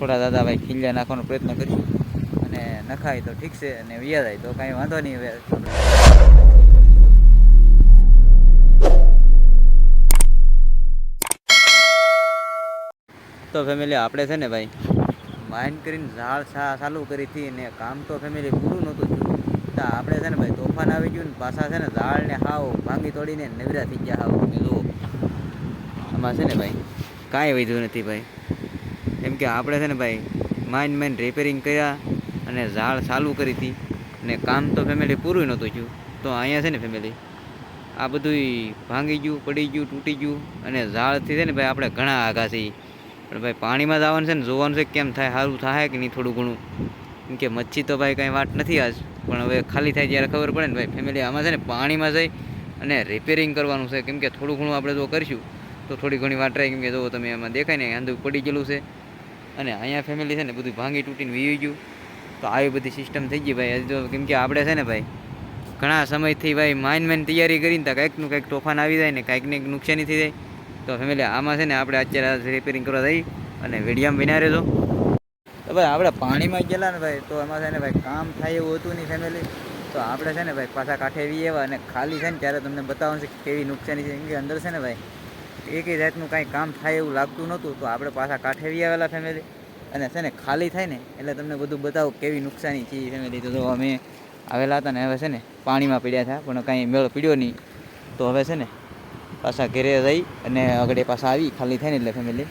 થોડા દાદા ભાઈ ખીલ્યા નાખવાનો પ્રયત્ન કરીશું. અને નખાય તો ઠીક છે અને વ્યા જાય તો કાંઈ વાંધો નહીં હવે. તો ફેમિલી આપણે છે ને ભાઈ? માઇન્ડ કરીને ઝાડ ચાલુ કરી હતી ને કામ તો ફેમિલી પૂરું નહોતું થયું. તો આપણે છે ને ભાઈ તોફાન આવી ગયું ને પાછા છે ને ઝાડને હાવ ભાંગી તોડીને નવરા થઈ ગયા હાવ. તમે જુઓ. આમાં છે ને ભાઈ કાંઈ વધ્યું નથી ભાઈ. કેમ કે આપણે છે ને ભાઈ માઇન્ડ માઇન્ડ રિપેરિંગ કર્યા અને ઝાડ ચાલુ કરી હતી ને કામ તો ફેમિલી પૂરું નહોતું થયું. તો અહીંયા છે ને ફેમિલી આ બધું ભાંગી ગયું, પડી ગયું, તૂટી ગયું અને ઝાડથી છે ને ભાઈ આપણે ઘણા આઘા છીએ. પણ ભાઈ પાણીમાં જવાનું છે ને જોવાનું છે કેમ થાય, સારું થાય કે નહીં થોડું ઘણું. કેમ કે મચ્છી તો ભાઈ કાંઈ વાત નથી આજ, પણ હવે ખાલી થાય ત્યારે ખબર પડે ને ભાઈ ફેમિલી આમાં છે ને પાણીમાં જઈ અને રિપેરિંગ કરવાનું છે. કેમ કે થોડું ઘણું આપણે જો કરીશું તો થોડી ઘણી વાત રહે. કેમ કે જો તમે એમાં દેખાય ને આંધું પડી ગયેલું છે. અને અહીંયા ફેમિલી છે ને બધું ભાંગી તૂટીને વીવી ગયું. તો આવી બધી સિસ્ટમ થઈ ગઈ ભાઈ. હજી કેમ કે આપણે છે ને ભાઈ, ઘણા સમયથી ભાઈ માઇન માઇન તૈયારી કરીને તો કંઈકનું કંઈક તોફાન આવી જાય ને કંઈક નુકસાની થઈ જાય. તો ફેમિલી આમાં છે ને આપણે અત્યારે રિપેરિંગ કરવા જઈ અને વિડીયામાં વિના રહેજો. તો ભાઈ આપણે પાણીમાં ગયેલા ને ભાઈ, તો એમાં છે ને ભાઈ કામ થાય એવું હતું નહીં ફેમિલી તો આપણે છે ને ભાઈ પાછા કાંઠે વી એવા અને ખાલી છે ને ત્યારે તમને બતાવવાનું છે કે કેવી નુકસાની છે. કેમ કે અંદર છે ને ભાઈ એકેય જાતનું કાંઈ કામ થાય એવું લાગતું નહોતું, તો આપણે પાછા કાંઠેવી આવેલા ફેમિલી અને છે ને ખાલી થાય ને, એટલે તમને બધું બતાવું કેવી નુકસાની છે ફેમિલી તો અમે આવેલા હતા ને, હવે છે ને પાણીમાં પીડ્યા હતા, પણ કાંઈ મેળ પીડ્યો નહીં. તો હવે છે ને પાછા ઘેરે જઈ અને આગળ પાછા આવી, ખાલી થાય ને એટલે ફેમિલી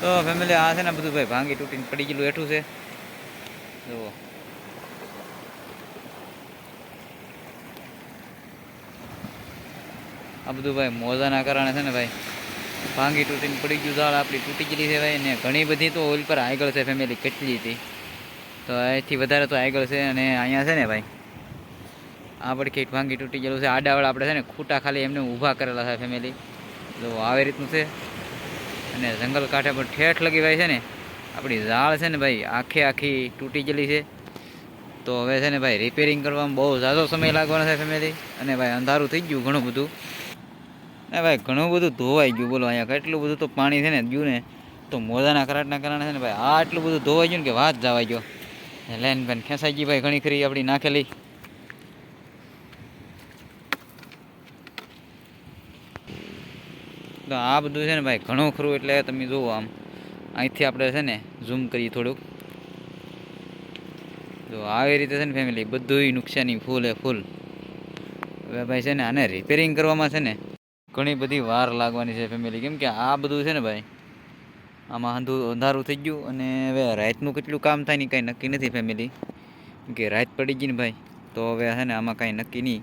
તો ફેમિલી આ છે ને બધું ભાઈ ભાંગી તૂટીને પડી ગયેલું એઠું છે. જુઓ. આ બધું ભાઈ મોજાના કારણે છે ને ભાઈ ભાંગી તૂટીને પડી ગયું ઝાડ આપણી તૂટી ગયેલી છે ભાઈ ને ઘણી બધી તો ઓઇલ પર આગળ છે ફેમિલી કેટલી હતી. તો એથી વધારે તો આગળ છે અને અહીંયા છે ને ભાઈ આ પડખી ભાંગી તૂટી ગયેલું છે. આડાવાળા આપણે છે ને ખૂટા ખાલી એમને ઊભા કરેલા છે ફેમિલી તો આવી રીતનું છે. અને જંગલ કાંઠે પર ઠેઠ લગી ભાઈ છે ને આપણી ઝાડ છે ને ભાઈ આખે આખી તૂટી ગયેલી છે. તો હવે છે ને ભાઈ રિપેરિંગ કરવામાં બહુ ઝાઝો સમય લાગવાનો છે ફેમિલી અને ભાઈ અંધારું થઈ ગયું ઘણું બધું. ને ભાઈ, ઘણું બધું ધોવાઈ ગયું. બોલો, અહીંયા કેટલું બધું તો પાણી છે ને, ગયું ને. તો મોજાના કરાટના કારણે છે ને ભાઈ, આ એટલું બધું ધોવાઈ ગયું ને કે વાત જવાઈ ગયો. લેન બેન ખેંચાઈ ગઈ ભાઈ, ઘણી ખરી આપણી નાખેલી. તો આ બધું છે ને ભાઈ, ઘણું ખરું એટલે તમે જુઓ આમ. અહીંથી આપણે છે ને ઝૂમ કરીએ થોડુંક. તો આવી રીતે છે ને ફેમિલી બધુંય નુકસાની ફૂલ એ ફૂલ હવે ભાઈ છે ને, આને રિપેરિંગ કરવામાં છે ને ઘણી બધી વાર લાગવાની છે ફેમિલી કેમ કે આ બધું છે ને ભાઈ, આમાં અંધું, અંધારું થઈ ગયું અને હવે રાતનું કેટલું કામ થાય ને કાંઈ નક્કી નથી ફેમિલી કે રાત પડી ગઈ ને ભાઈ, તો હવે છે ને આમાં કાંઈ નક્કી નહીં.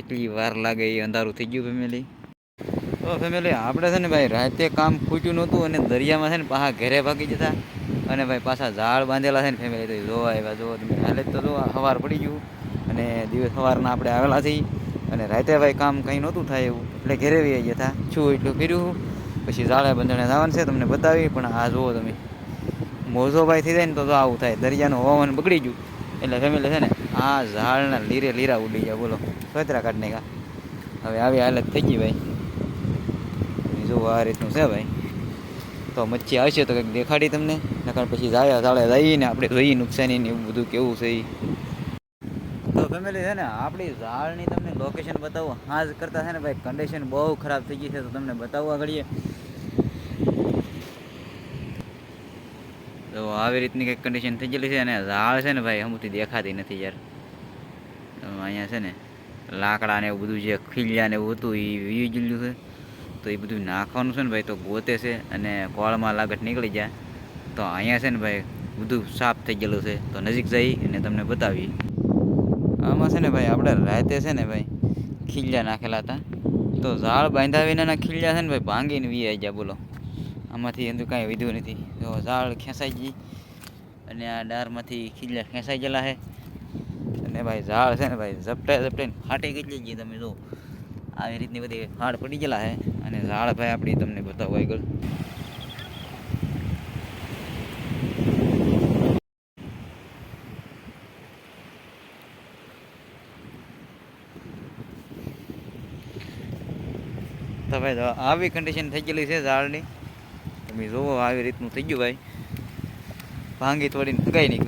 એટલી વાર લાગે એ અંધારું થઈ ગયું ફેમિલી તો ફેમિલી આપણે છે ને ભાઈ રાતે કામ ખૂટ્યું નહોતું અને દરિયામાં છે ને પાછા ઘરે ભાગી જતા અને ભાઈ પાછા ઝાડ બાંધેલા છે ને ફેમિલી તો જોવા આવ્યા, જોવો તમે. હાલે તો જો સવાર પડી ગયું અને દિવસ સવારના આપણે આવેલા થઈ અને રાતે ભાઈ કામ કંઈ નહોતું થાય એવું. એટલે ઘેરે આવી ગયા હતા છું એટલું કર્યું. પછી ઝાડે બંધણે જવાનું છે, તમને બતાવી, પણ આ જુઓ તમે. મોજો ભાઈ થઈ જાય ને તો આવું થાય. દરિયાનું હવામાન બગડી ગયું. એટલે ફેમિલી છે ને, આ ઝાડના લીરે લીરા ઉડી ગયા. બોલો સોતરા કાઢ નાખ્યા. હવે આવી હાલત થઈ ગઈ ભાઈ. જો આ રીતનું છે ભાઈ. તો મચ્છી આવશે તો કંઈક દેખાડી તમને. નકર પછી જાય ઝાડે જઈને આપણે જોઈએ નુકસાની ને એવું બધું કેવું છે તો ફેમિલી છે ને, આપણી ઝાડની લોકેશન બતાવું. હાજ કરતા છે ને ભાઈ. કન્ડિશન બહુ ખરાબ થઈ ગઈ છે, તો તમને બતાવવા આગળીએ તો આવી રીતની કંઈક કન્ડિશન થઈ ગયેલી છે અને ઝાડ છે ને ભાઈ અમુકથી દેખાતી નથી યાર. અહીંયા છે ને લાકડા ને એવું બધું જે ખીલ્યા ને એવું હતું એ વી ગયેલું છે. તો એ બધું નાખવાનું છે ને ભાઈ, તો ગોતે છે અને કોળમાં લાગટ નીકળી જાય. તો અહીંયા છે ને ભાઈ, બધું સાફ થઈ ગયેલું છે. તો નજીક જઈ અને તમને બતાવીએ. આમાં છે ને ભાઈ, આપણે રાતે છે ને ભાઈ, ખીલ્યા નાખેલા હતા. તો ઝાડ બાંધ્યા વિનાના ખીલ્યા છે ને ભાઈ, ભાંગીને વી આવી ગયા, બોલો. આમાંથી એનું કાંઈ વિધું નથી. તો ઝાડ ખેંચાઈ ગઈ અને આ ડારમાંથી ખીલ્યા ખેંચાઈ ગયેલા છે. અને ભાઈ, ઝાડ છે ને ભાઈ ઝપટે ઝપટાઈને ફાટી ગયેલી ગઈ તમે જો, આવી રીતની બધી હાડ પડી ગયેલા છે. અને ઝાડ ભાઈ, આપણી તમને બતાવો આગળ. તો ભાઈ આવી કન્ડિશન થઈ ગયેલી છે ઝાડની. તમે જુઓ આવી રીતનું થઈ ગયું ભાઈ. ભાંગી તોડીને ફગાઈ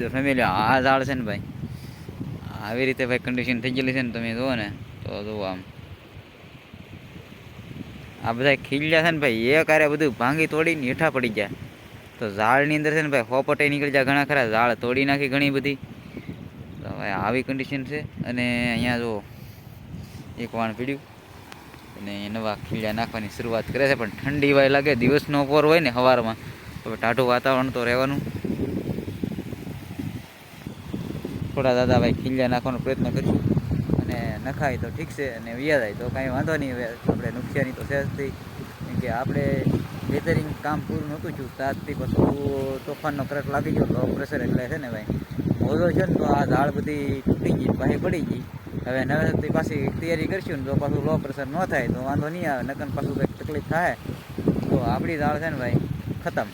જો ફેમિલી આ ઝાડ છે ને ભાઈ, આવી રીતે ભાઈ કન્ડિશન થઈ ગયેલી છે ને તમે જુઓ ને, તો જુઓ આમ. આ બધા ખીલ્યા છે ને ભાઈ, એ કારે બધું ભાંગી તોડીને હેઠા પડી ગયા. તો ઝાડની અંદર છે ને ભાઈ હોપટે નીકળી જાય ઘણા ખરા, ઝાડ તોડી નાખી ઘણી બધી. તો ભાઈ, આવી કન્ડિશન છે. અને અહીંયા જો એક વાણ પીડ્યું. અને નવા ખીલ્યા નાખવાની શરૂઆત કરે છે, પણ ઠંડી વાય લાગે, દિવસનો ઉપર હોય ને સવારમાં હવે ટાઢું વાતાવરણ તો રહેવાનું. થોડા દાદા ભાઈ ખીલ્યા નાખવાનો પ્રયત્ન કરીશું. અને નખાય તો ઠીક છે, અને વ્યા જાય તો કાંઈ વાંધો નહીં. હવે આપણે નુકસાની તો છે થઈ કેમ કે આપણે વેધરિંગ કામ પૂરું નહોતું થયું. સાતથી પછી તોફાનનો કરંટ લાગી ગયો. લો પ્રેશર એટલે છે ને ભાઈ, મોજો છે ને તો આ ઝાડ બધી તૂટી ગઈ બહાર પડી ગઈ. હવે નવેથી પાછી તૈયારી કરશું ને તો પાછું લો પ્રેશર ન થાય તો વાંધો નહીં આવે, નકર પાછું કંઈક તકલીફ થાય. તો આપણી દાળ છે ને ભાઈ, ખતમ.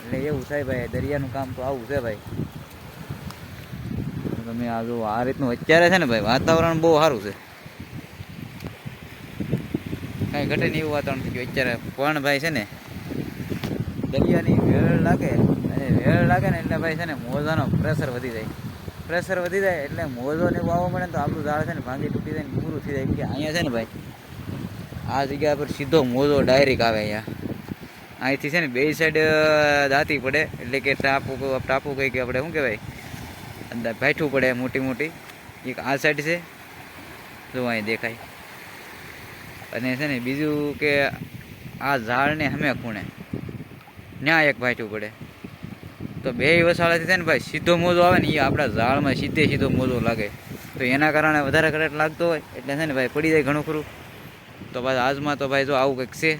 એટલે એવું થાય ભાઈ, દરિયાનું કામ તો આવું છે ભાઈ. તમે આ જો, આ રીતનું અત્યારે છે ને ભાઈ, વાતાવરણ બહુ સારું છે. કાંઈ ઘટે નહીં એવું વાતાવરણ થઈ ગયું અત્યારે. પણ ભાઈ છે ને, દરિયાની વેળ લાગે, અને વેળ લાગે ને એટલે ભાઈ છે ને, મોજાનો પ્રેશર વધી જાય. પ્રેશર વધી જાય એટલે મોજો ને વાવો મળે ને તો આપણું ઝાડ છે ને ભાંગી તૂટી જાય ને પૂરું થઈ જાય. કે અહીંયા છે ને ભાઈ, આ જગ્યા પર સીધો મોજો ડાયરેક્ટ આવે અહીંયા. અહીંથી છે ને બે સાઈડ દાંતી પડે. એટલે કે ટાપુ ટાપુ કંઈક આપણે, શું કહેવાય? અંદર બેઠવું પડે મોટી મોટી. એક આ સાઈડ છે. જો અહીં દેખાય. અને છે ને બીજું કે આ ઝાડને હમે ખૂણે. ત્યાં એક ભાંચવું પડે. તો બે વસાળાથી થાય ને ભાઈ, સીધો મોજો આવે ને એ આપણા ઝાડમાં સીધે સીધો મોજો લાગે. તો એના કારણે વધારે કરંટ લાગતો હોય, એટલે છે ને ભાઈ, પડી જાય ઘણું ખરું. તો ભાઈ આજમાં તો ભાઈ જો આવું કંઈક છે.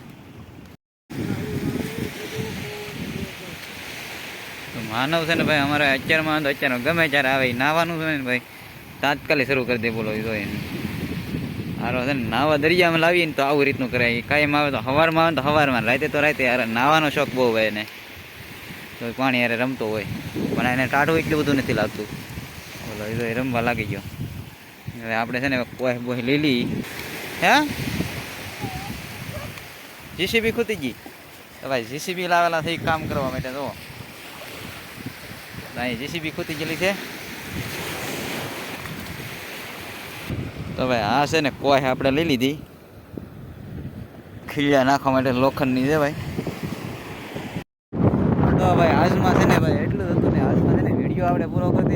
માનવ છે ને ભાઈ, અમારે અત્યારમાં તો અત્યારે ગમે ત્યારે આવે નાવાનું છે ને ભાઈ, તાત્કાલિક શરૂ કરી દે બોલો તો એને. હારો છે ને, નાવા દરિયામાં લાવીએ ને તો આવું રીતનું કરાય. કાયમ આવે તો સવારમાં આવે તો સવારમાં રાતે તો રાતે યાર નાવાનો શોખ બહુ હોય એને. તો પાણી યારે રમતો હોય. પણ એને ટાઢું એટલું બધું નથી લાગતું. બોલો એ તો રમવા લાગી ગયો. હવે આપણે છે ને કોઈ બોય લીલી હે? જીસીબી ખૂતી ગઈ. તો ભાઈ જીસીબી લાવેલા થઈ કામ કરવા માટે તો અહીં જીસીબી ખૂતી ગયેલી છે. તો ભાઈ આ છે ને કોઈ આપણે લઈ લીધી. ખીલ્યા નાખવા માટે લોખંડની છે ભાઈ. આવડે પૂરો કરી